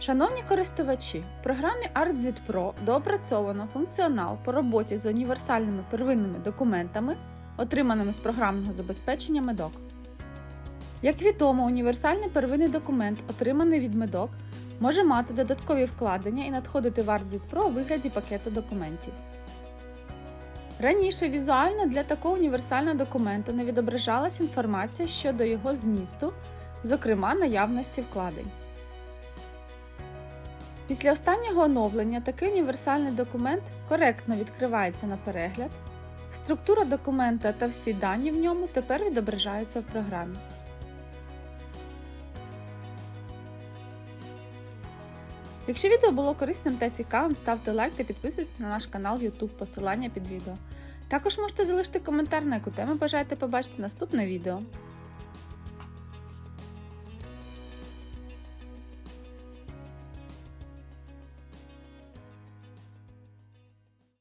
Шановні користувачі, в програмі ArtZit Pro доопрацьовано функціонал по роботі з універсальними первинними документами, отриманими з програмного забезпечення MEDOC. Як відомо, універсальний первинний документ, отриманий від MEDOC, може мати додаткові вкладення і надходити в ArtZit Pro у вигляді пакету документів. Раніше візуально для такого універсального документу не відображалась інформація щодо його змісту, зокрема наявності вкладень. Після останнього оновлення такий універсальний документ коректно відкривається на перегляд. Структура документа та всі дані в ньому тепер відображаються в програмі. Якщо відео було корисним та цікавим, ставте лайк та підписуйтесь на наш канал YouTube, посилання під відео. Також можете залишити коментар, на яку тему бажаєте побачити наступне відео.